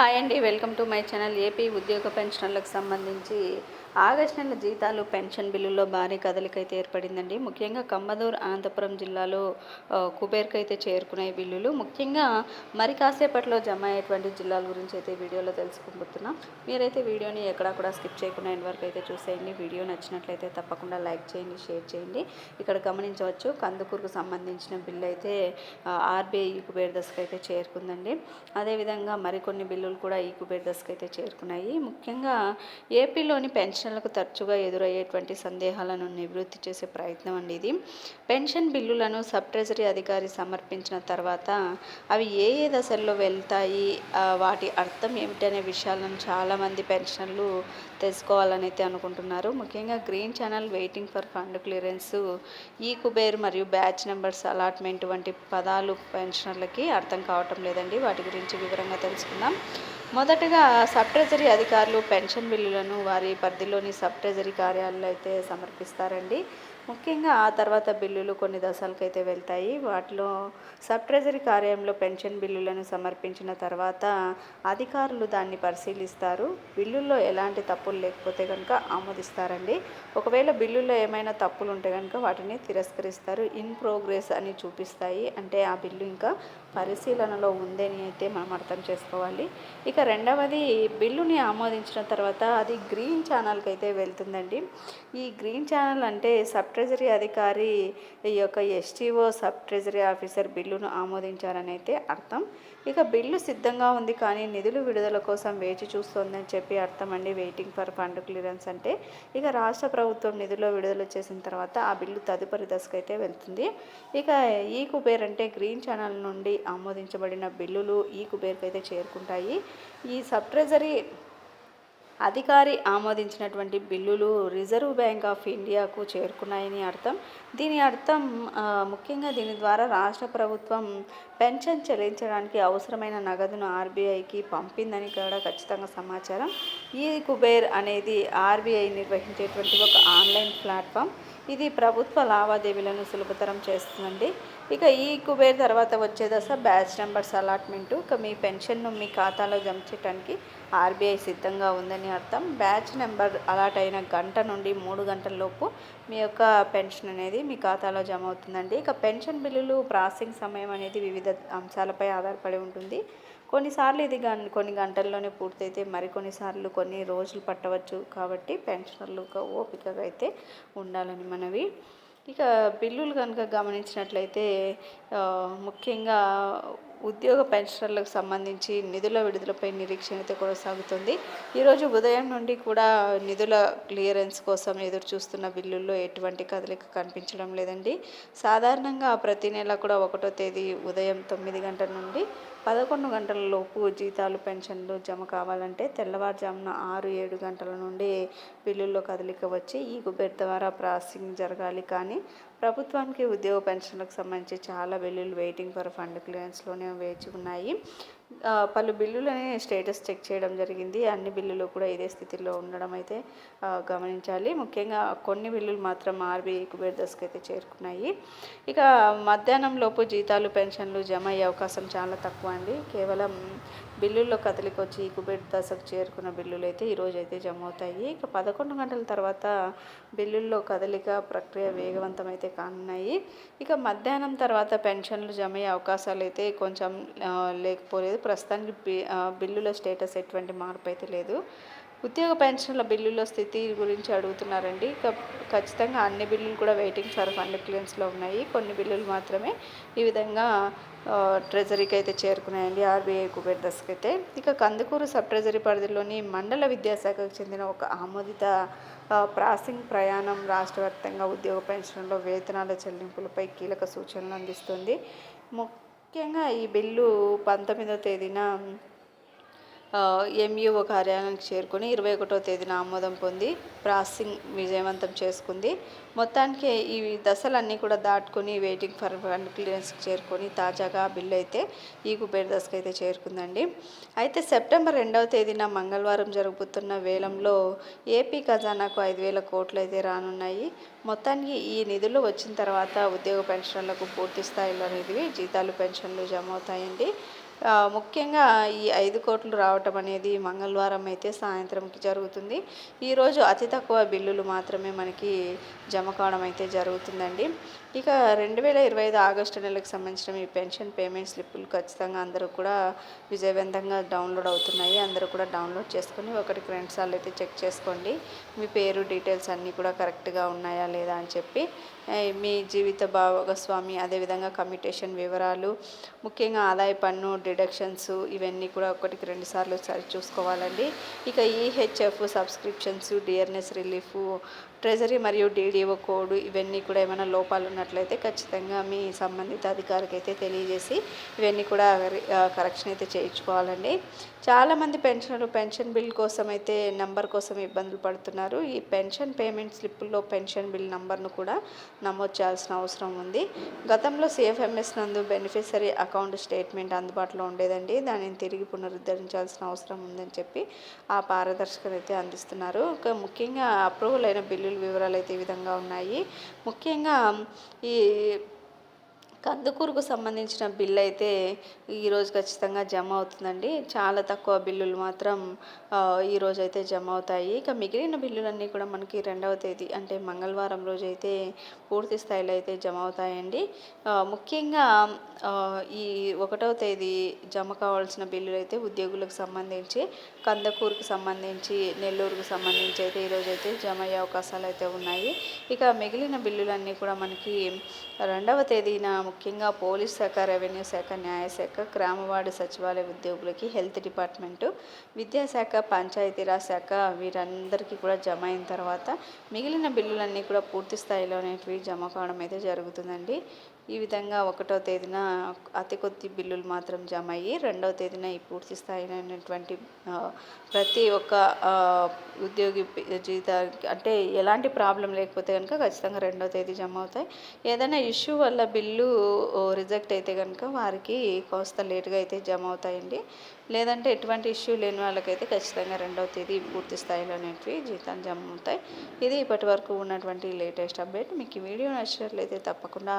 Hi అండి welcome to my channel AP ఉద్యోగ పెన్షన్లకు సంబంధించి ఆగస్టు నెల జీతాలు పెన్షన్ బిల్లుల్లో భారీ కదలిక అయితే ఏర్పడిందండి. ముఖ్యంగా కమ్మదూర్ అనంతపురం జిల్లాలో కుబేర్కైతే కుబేర్కి అయితే చేరుకున్నాయి బిల్లులు. ముఖ్యంగా మరి కాసేపట్లో జమ అయ్యేటువంటి జిల్లాల గురించి అయితే వీడియోలో తెలుసుకుంటున్నాం. మీరైతే వీడియోని ఎక్కడా కూడా స్కిప్ చేయకుండా ఎండ్ వరకు అయితే చూసేయండి. వీడియో నచ్చినట్లయితే తప్పకుండా లైక్ చేయండి షేర్ చేయండి. ఇక్కడ గమనించవచ్చు కందుకూరుకు సంబంధించిన బిల్లు అయితే ఆర్బీఐ కుబేర్ దశకు అయితే చేరుకుందండి. అదేవిధంగా మరికొన్ని బిల్లులు కూడా ఈ కుబేర్ దశకు అయితే చేరుకున్నాయి. ముఖ్యంగా ఏపీలోని పెన్షన్ పెన్షన్లకు తరచుగా ఎదురయ్యేటువంటి సందేహాలను నివృత్తి చేసే ప్రయత్నం అండి ఇది. పెన్షన్ బిల్లులను సబ్ ట్రెజరీ అధికారి సమర్పించిన తర్వాత అవి ఏ ఏ దశల్లో వెళ్తాయి వాటి అర్థం ఏమిటనే విషయాలను చాలామంది పెన్షన్లు తెలుసుకోవాలని అయితే అనుకుంటున్నారు. ముఖ్యంగా green channel waiting for fund clearance ఈ కుబేర్ మరియు బ్యాచ్ నెంబర్స్ అలాట్మెంట్ వంటి పదాలు పెన్షనర్లకి అర్థం కావటం లేదండి. వాటి గురించి వివరంగా తెలుసుకుందాం. మొదటగా సబ్ ట్రెజరీ అధికారులు పెన్షన్ బిల్లులను వారి పరిధిలోని సబ్ ట్రెజరీ కార్యాలయాల్లో అయితే సమర్పిస్తారండి. ముఖ్యంగా ఆ తర్వాత బిల్లులు కొన్ని దశలకైతే వెళ్తాయి. వాటిలో సబ్ ట్రెజరీ కార్యంలో పెన్షన్ బిల్లులను సమర్పించిన తర్వాత అధికారులు దాన్ని పరిశీలిస్తారు. బిల్లుల్లో ఎలాంటి తప్పులు లేకపోతే కనుక ఆమోదిస్తారండి. ఒకవేళ బిల్లుల్లో ఏమైనా తప్పులు ఉంటే కనుక వాటిని తిరస్కరిస్తారు. ఇన్ ప్రోగ్రెస్ అని చూపిస్తాయి. అంటే ఆ బిల్లు ఇంకా పరిశీలనలో ఉందని అయితే మనం అర్థం చేసుకోవాలి. ఇక రెండవది బిల్లుని ఆమోదించిన తర్వాత అది గ్రీన్ ఛానల్కి అయితే వెళ్తుందండి. ఈ గ్రీన్ ఛానల్ అంటే సబ్ ట్రెజరీ అధికారి ఈ యొక్క ఎస్టీఓ సబ్ ట్రెజరీ ఆఫీసర్ బిల్లును ఆమోదించారని అయితే అర్థం. ఇక బిల్లు సిద్ధంగా ఉంది కానీ నిధులు విడుదల కోసం వేచి చూస్తోందని చెప్పి అర్థం అండి వెయిటింగ్ ఫర్ ఫండ్ క్లియరెన్స్ అంటే. ఇక రాష్ట్ర ప్రభుత్వం నిధులు విడుదల చేసిన తర్వాత ఆ బిల్లు తదుపరి దశకు అయితే వెళ్తుంది. ఇక ఈ కుబేర్ అంటే గ్రీన్ ఛానల్ నుండి ఆమోదించబడిన బిల్లులు ఈ కుబేర్కి అయితే చేరుకుంటాయి. ఈ సబ్ ట్రెజరీ అధికారి ఆమోదించినటువంటి బిల్లులు రిజర్వ్ బ్యాంక్ ఆఫ్ ఇండియాకు చేరుకున్నాయని అర్థం. దీని అర్థం ముఖ్యంగా దీని ద్వారా రాష్ట్ర ప్రభుత్వం పెన్షన్ చెల్లించడానికి అవసరమైన నగదును ఆర్బీఐకి పంపిందని కూడా ఖచ్చితంగా సమాచారం. ఈ కుబేర్ అనేది ఆర్బీఐ నిర్వహించేటువంటి ఒక ఆన్లైన్ ప్లాట్ఫామ్. ఇది ప్రభుత్వ లావాదేవీలను సులభతరం చేస్తుందండి. ఇక ఈ కుబేర్ తర్వాత వచ్చే దశ బ్యాచ్ నెంబర్స్ అలాట్మెంటు. ఇక మీ పెన్షన్ను మీ ఖాతాలో జమ చేయడానికి ఆర్బీఐ సిద్ధంగా ఉందని అర్థం. బ్యాచ్ నెంబర్ అలాట్ అయిన గంట నుండి మూడు గంటల లోపు మీ యొక్క పెన్షన్ అనేది మీ ఖాతాలో జమ అవుతుందండి. ఇక పెన్షన్ బిల్లులు ప్రాసెసింగ్ సమయం అనేది వివిధ అంశాలపై ఆధారపడి ఉంటుంది. కొన్నిసార్లు ఇది గం కొన్ని గంటల్లోనే పూర్తయితే మరికొన్నిసార్లు కొన్ని రోజులు పట్టవచ్చు కాబట్టి పెన్షనర్లు ఓపికగా అయితే ఉండాలని మనవి. ఇక బిల్లులు కనుక గమనించినట్లయితే ముఖ్యంగా ఉద్యోగ పెన్షనర్లకు సంబంధించి నిధుల విడుదలపై నిరీక్షణతో కొనసాగుతుంది. ఈరోజు ఉదయం నుండి కూడా నిధుల క్లియరెన్స్ కోసం ఎదురు చూస్తున్న బిల్లుల్లో ఎటువంటి కదలిక కనిపించడం లేదండి. సాధారణంగా ప్రతి నెల కూడా ఒకటో తేదీ ఉదయం తొమ్మిది గంటల నుండి పదకొండు గంటల లోపు జీతాలు పెన్షన్లు జమ కావాలంటే తెల్లవారుజామున ఆరు ఏడు గంటల నుండి బిల్లుల్లో కదలిక వచ్చి ఈ కుబేర్ ద్వారా ప్రాసెసింగ్ జరగాలి. కానీ ప్రభుత్వానికి ఉద్యోగ పెన్షన్లకు సంబంధించి చాలా బిల్లులు వెయిటింగ్ ఫర్ ఫండ్ క్లియరెన్స్లోనే వేచి ఉన్నాయి. పలు బిల్లులని స్టేటస్ చెక్ చేయడం జరిగింది. అన్ని బిల్లులు కూడా ఇదే స్థితిలో ఉండడం అయితే గమనించాలి. ముఖ్యంగా కొన్ని బిల్లులు మాత్రం ఆర్బీఐ కుబేర్ దశకు అయితే చేరుకున్నాయి. ఇక మధ్యాహ్నం లోపు జీతాలు పెన్షన్లు జమ అయ్యే అవకాశం చాలా తక్కువ అండి. కేవలం బిల్లుల్లో కదలిక వచ్చి ఈ కుబేర్ దశకు చేరుకున్న బిల్లులు అయితే ఈరోజు అయితే జమ అవుతాయి ఇక పదకొండు గంటల తర్వాత బిల్లుల్లో కదలిక ప్రక్రియ వేగవంతం అయితే కానున్నాయి. ఇక మధ్యాహ్నం తర్వాత పెన్షన్లు జమ అయ్యే అవకాశాలు అయితే కొంచెం లేకపోలేదు. ప్రస్తుతానికి బి- బిల్లుల స్టేటస్ ఎటువంటి మార్పు అయితే లేదు. ఉద్యోగ పెన్షన్ల బిల్లుల స్థితి గురించి అడుగుతున్నారండి. ఇక ఖచ్చితంగా అన్ని బిల్లులు కూడా వెయిటింగ్ ఫర్ ఫండ్ క్లియరెన్స్లో ఉన్నాయి. కొన్ని బిల్లులు మాత్రమే ఈ విధంగా ట్రెజరీకి అయితే చేరుకున్నాయండి ఆర్బీఐ కుబేర్ దశకు అయితే ఇక కందుకూరు సబ్ ట్రెజరీ పరిధిలోని మండల విద్యాశాఖకు చెందిన ఒక ఆమోదిత ప్రాసింగ్ ప్రయాణం రాష్ట్ర వ్యాప్తంగా ఉద్యోగ పెన్షన్లో వేతనాల చెల్లింపులపై కీలక సూచనలు అందిస్తుంది. ముఖ్యంగా ఈ బిల్లు పంతొమ్మిదో తేదీన ఎంఈఓ కార్యాలయానికి చేరుకొని ఇరవై ఒకటో తేదీన ఆమోదం పొంది ప్రాసెసింగ్ విజయవంతం చేసుకుంది. మొత్తానికి ఈ దశలన్నీ కూడా దాటుకొని వెయిటింగ్ ఫర్ ఫండ్ క్లియరెన్స్కి చేరుకొని తాజాగా బిల్లు అయితే ఈ కుబేర్ దశకు అయితే చేరుకుందండి. అయితే సెప్టెంబర్ రెండవ తేదీన మంగళవారం జరుగుతున్న వేలంలో ఏపీ ఖజానాకు ఐదు వేల కోట్లు అయితే రానున్నాయి. మొత్తానికి ఈ నిధులు వచ్చిన తర్వాత ఉద్యోగ పెన్షన్లకు పూర్తి స్థాయిలో అనేది జీతాలు పెన్షన్లు జమ అవుతాయండి ముఖ్యంగా ఈ ఐదు కోట్లు రావటం అనేది మంగళవారం అయితే సాయంత్రంకి జరుగుతుంది. ఈరోజు అతి తక్కువ బిల్లులు మాత్రమే మనకి జమ కావడం అయితే జరుగుతుందండి. ఇక రెండు వేల ఇరవై ఐదు ఆగస్టు నెలకు సంబంధించిన మీ పెన్షన్ పేమెంట్ స్లిప్పులు ఖచ్చితంగా అందరూ కూడా విజయవంతంగా డౌన్లోడ్ అవుతున్నాయి. అందరూ కూడా డౌన్లోడ్ చేసుకొని ఒకటికి రెండు సార్లు అయితే చెక్ చేసుకోండి. మీ పేరు డీటెయిల్స్ అన్నీ కూడా కరెక్ట్గా ఉన్నాయా లేదా అని చెప్పి. మీ జీవిత భాగస్వామి అదేవిధంగా కమ్యూటేషన్ వివరాలు ముఖ్యంగా ఆదాయ పన్ను డిడక్షన్స్ ఇవన్నీ కూడా ఒకటికి రెండు సార్లు సరి చూసుకోవాలండి. ఇక EHF subscriptions dearness relief treasury మరియు డీడీఓ కోడ్ ఇవన్నీ కూడా ఏమైనా లోపాలు ఉన్నట్లయితే ఖచ్చితంగా మీ సంబంధిత అధికారికి అయితే తెలియజేసి ఇవన్నీ కూడా కరెక్షన్ అయితే చేయించుకోవాలండి. చాలామంది పెన్షనర్లు పెన్షన్ బిల్ కోసం అయితే నంబర్ కోసం ఇబ్బందులు పడుతున్నారు. ఈ పెన్షన్ పేమెంట్ స్లిప్పుల్లో పెన్షన్ బిల్ నంబర్ను కూడా నమోదు చేయాల్సిన అవసరం ఉంది. గతంలో సిఎఫ్ఎంఎస్ నందు బెనిఫిషరీ అకౌంట్ స్టేట్మెంట్ అందుబాటులో ఉండేదండి. దానిని తిరిగి పునరుద్ధరించాల్సిన అవసరం ఉందని చెప్పి ఆ పారదర్శకత అయితే అందిస్తున్నారు. ఒక ముఖ్యంగా అప్రూవల్ అయిన బిల్లు బిల్లుల వివరాలు అయితే ఈ విధంగా ఉన్నాయి. ముఖ్యంగా ఈ కందుకూరుకు సంబంధించిన బిల్ అయితే ఈరోజు ఖచ్చితంగా జమ అవుతుందండి. చాలా తక్కువ బిల్లులు మాత్రం ఈరోజు అయితే జమ అవుతాయి. ఇక మిగిలిన బిల్లులన్నీ కూడా మనకి రెండవ తేదీ అంటే మంగళవారం రోజు అయితే పూర్తి స్థాయిలో అయితే జమ అవుతాయండి. ముఖ్యంగా ఈ ఒకటవ తేదీ జమ కావాల్సిన బిల్లులు అయితే ఉద్యోగులకు సంబంధించి కందకూరుకు సంబంధించి నెల్లూరుకు సంబంధించి అయితే ఈరోజు అయితే జమ అయ్యే అవకాశాలు అయితే ఉన్నాయి. ఇక మిగిలిన బిల్లులన్నీ కూడా మనకి రెండవ తేదీన ముఖ్యంగా పోలీస్ శాఖ రెవెన్యూ శాఖ న్యాయశాఖ గ్రామవార్డు సచివాలయ ఉద్యోగులకి హెల్త్ డిపార్ట్మెంటు విద్యాశాఖ పంచాయతీరాజ్ శాఖ వీరందరికీ కూడా జమ అయిన తర్వాత మిగిలిన బిల్లులన్నీ కూడా పూర్తి స్థాయిలో అనేటివి జమ కావడం అయితే జరుగుతుందండి. ఈ విధంగా ఒకటో తేదీన అతి కొద్ది బిల్లులు మాత్రం జమ అయ్యి రెండవ తేదీన ఈ పూర్తి స్థాయినటువంటి ప్రతి ఒక్క ఉద్యోగి జీవితానికి అంటే ఎలాంటి ప్రాబ్లం లేకపోతే కనుక ఖచ్చితంగా రెండవ తేదీ జమ అవుతాయి. ఏదైనా ఇష్యూ వల్ల బిల్లు రిజెక్ట్ అయితే కనుక వారికి కాస్త లేటుగా అయితే జమ అవుతాయండి. లేదంటే ఎటువంటి ఇష్యూ లేని వాళ్ళకైతే ఖచ్చితంగా రెండవ తేదీ పూర్తి స్థాయిలో అనేటివి జీతాలు జమ అవుతాయి. ఇది ఇప్పటి వరకు ఉన్నటువంటి లేటెస్ట్ అప్డేట్. మీకు ఈ వీడియో నచ్చినట్లయితే తప్పకుండా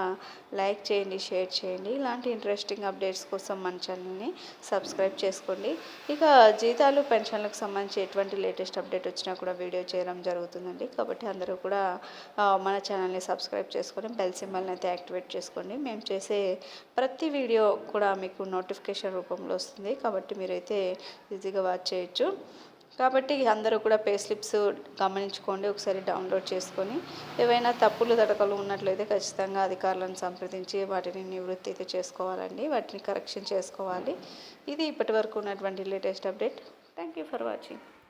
లైక్ చేయండి షేర్ చేయండి. ఇలాంటి ఇంట్రెస్టింగ్ అప్డేట్స్ కోసం మన ఛానల్ని సబ్స్క్రైబ్ చేసుకోండి. ఇక జీతాలు పెన్షన్లకు సంబంధించి ఎటువంటి లేటెస్ట్ అప్డేట్ వచ్చినా కూడా వీడియో చేయడం జరుగుతుందండి. కాబట్టి అందరూ కూడా మన ఛానల్ని సబ్స్క్రైబ్ చేసుకొని బెల్ సింబల్ని అయితే యాక్టివేట్ చేసుకోండి. మేము చేసే ప్రతి వీడియో కూడా మీకు నోటిఫికేషన్ రూపంలో వస్తుంది. కాబట్టి మీరైతే ఈజీగా వాచ్ చేయొచ్చు. కాబట్టి అందరూ కూడా పే స్లిప్స్ గమనించుకోండి ఒకసారి డౌన్లోడ్ చేసుకొని. ఏవైనా తప్పులు తడకలు ఉన్నట్లయితే ఖచ్చితంగా అధికారులను సంప్రదించి వాటిని నివృత్తి అయితే చేసుకోవాలండి. వాటిని కరెక్షన్ చేసుకోవాలి. ఇది ఇప్పటి వరకు ఉన్నటువంటి latest update. Thank you for watching.